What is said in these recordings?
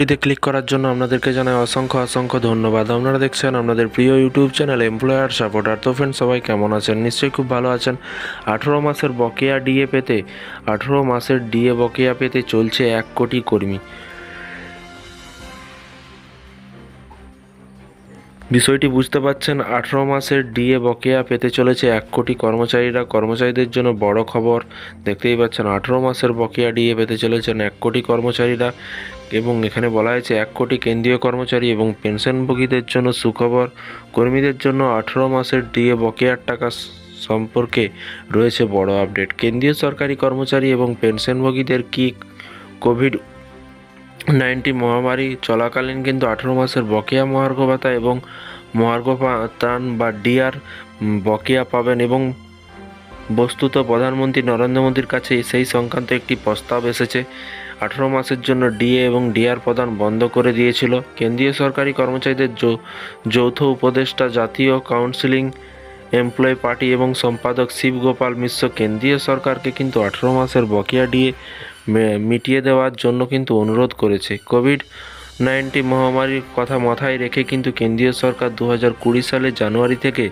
ভিডিওতে ক্লিক করার জন্য আপনাদেরকে জানাই অসংখ্য অসংখ্য ধন্যবাদ। আপনারা দেখছেন আপনাদের প্রিয় ইউটিউব চ্যানেল এমপ্লয়ার সাপোর্টার তো ফ্রেন্ড সবাই কেমন আছেন? নিশ্চয়ই খুব ভালো আছেন। আঠেরো মাসের বকেয়া ডিএ পেতে, আঠেরো মাসের ডিএ বকেয়া পেতে চলছে এক কোটি কর্মী। বিষয়টি বুঝতে পারছেন, আঠেরো মাসের ডিএ বকেয়া পেতে চলেছে এক কোটি কর্মচারীরা। কর্মচারীদের জন্য বড় খবর দেখতেই পাচ্ছেন, আঠেরো মাসের বকেয়া ডিএ পেতে চলেছেন এক কোটি কর্মচারীরা এবং এখানে বলা হয়েছে এক কোটি কেন্দ্রীয় কর্মচারী এবং পেনশনভোগীদের জন্য সুখবর। কর্মীদের জন্য আঠেরো মাসের ডিএ বকেয়ার টাকা সম্পর্কে রয়েছে বড় আপডেট। কেন্দ্রীয় সরকারি কর্মচারী এবং পেনশনভোগীদের কি কোভিড নাইন্টিন মহামারী চলাকালীন কিন্তু আঠেরো মাসের বকেয়া মহার্ঘ ভাতা এবং মহার্ঘ ত্রাণ বা ডিআর বকেয়া পাবেন এবং বস্তুত প্রধানমন্ত্রী নরেন্দ্র মোদীর কাছে সেই সংক্রান্ত একটি প্রস্তাব এসেছে। আঠেরো মাসের জন্য ডিএ এবং ডিআর প্রদান বন্ধ করে দিয়েছিল। কেন্দ্রীয় সরকারি কর্মচারীদের যৌথ উপদেষ্টা, জাতীয় কাউন্সিলিং এমপ্লয় পার্টি এবং সম্পাদক শিব গোপাল মিশ্র কেন্দ্রীয় সরকারকে কিন্তু আঠেরো মাসের বকেয়া ডিএ মিটিয়ে দেওয়ার জন্য কিন্তু অনুরোধ করেছে। কোভিড নাইন্টিন মহামারীর কথা মাথায় রেখে কিন্তু কেন্দ্রীয় সরকার দু কুড়ি সালের জানুয়ারি থেকে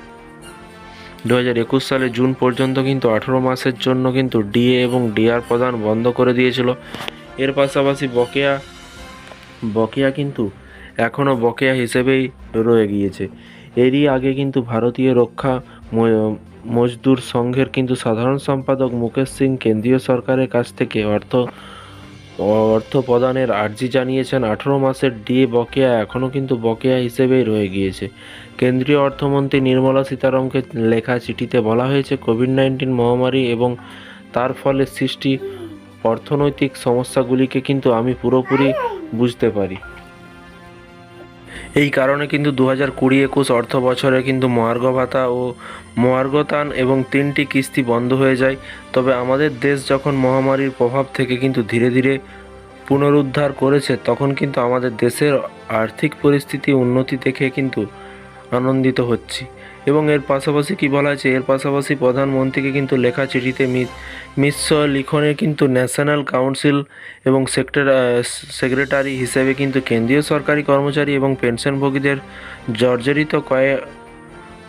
দু হাজার একুশ সালে জুন পর্যন্ত কিন্তু আঠেরো মাসের জন্য কিন্তু ডিএ এবং ডিআর প্রদান বন্ধ করে দিয়েছিল। এর পাশাপাশি বকেয়া বকেয়া কিন্তু এখনও বকেয়া হিসেবেই রয়ে গিয়েছে। এরই আগে কিন্তু ভারতীয় রক্ষা মজদুর সংঘের কিন্তু সাধারণ সম্পাদক মুকেশ সিং কেন্দ্রীয় সরকারের কাছ থেকে অর্থ অর্থ প্রদানের আর্জি জানিয়েছেন। আঠেরো মাসের ডিএ বকেয়া এখনও কিন্তু বকেয়া হিসেবেই রয়ে গিয়েছে। কেন্দ্রীয় অর্থমন্ত্রী নির্মলা সীতারামকে লেখা চিঠিতে বলা হয়েছে, কোভিড নাইন্টিন মহামারী এবং তার ফলে সৃষ্টি অর্থনৈতিক সমস্যাগুলিকে কিন্তু আমি পুরোপুরি বুঝতে পারি। এই কারণে কিন্তু দু হাজার কুড়ি একুশ অর্থ বছরে কিন্তু মহার্ঘ ভাতা ও মহার্ঘতান এবং তিনটি কিস্তি বন্ধ হয়ে যায়। তবে আমাদের দেশ যখন মহামারীর প্রভাব থেকে কিন্তু ধীরে ধীরে পুনরুদ্ধার করেছে, তখন কিন্তু আমাদের দেশের আর্থিক পরিস্থিতি উন্নতি দেখে কিন্তু আনন্দিত হচ্ছি। এবং এর পাশাপাশি কি বলা হয়েছে এর পাশাপাশি প্রধানমন্ত্রীকে কিন্তু লেখা চিঠিতে মিশ্র লিখনে কিন্তু ন্যাশনাল কাউন্সিল এবং সেক্টর সেক্রেটারি হিসেবে কিন্তু কেন্দ্রীয় সরকারি কর্মচারী এবং পেনশনভোগীদের জর্জরিত কয়েক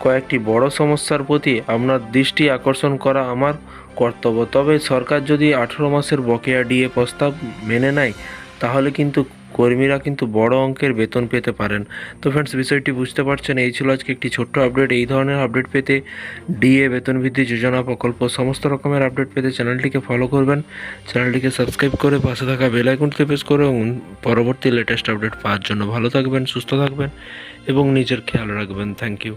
কয়েকটি বড় সমস্যার প্রতি আপনার দৃষ্টি আকর্ষণ করা আমার কর্তব্য। তবে সরকার যদি আঠেরো মাসের বকেয়া ডিএ প্রস্তাব মেনে নেয়, তাহলে কিন্তু কর্মীরা কিন্তু বড় অঙ্কের বেতন পেতে পারেন। তো ফ্রেন্ডস বিষয়টি বুঝতে পারছেন, এই ছিল আজকে একটি ছোট্ট আপডেট এই ধরনের আপডেট পেতে ডিএ বেতন বৃদ্ধি যোজনা প্রকল্প সমস্ত রকমের আপডেট পেতে চ্যানেলটিকে ফলো করবেন। চ্যানেলটিকে সাবস্ক্রাইব করে পাশে থাকা বেল আইকনটিতে প্রেস করে এবং পরবর্তী লেটেস্ট আপডেট পাওয়ার জন্য ভালো থাকবেন, সুস্থ থাকবেন এবং নিজের খেয়াল রাখবেন। Thank you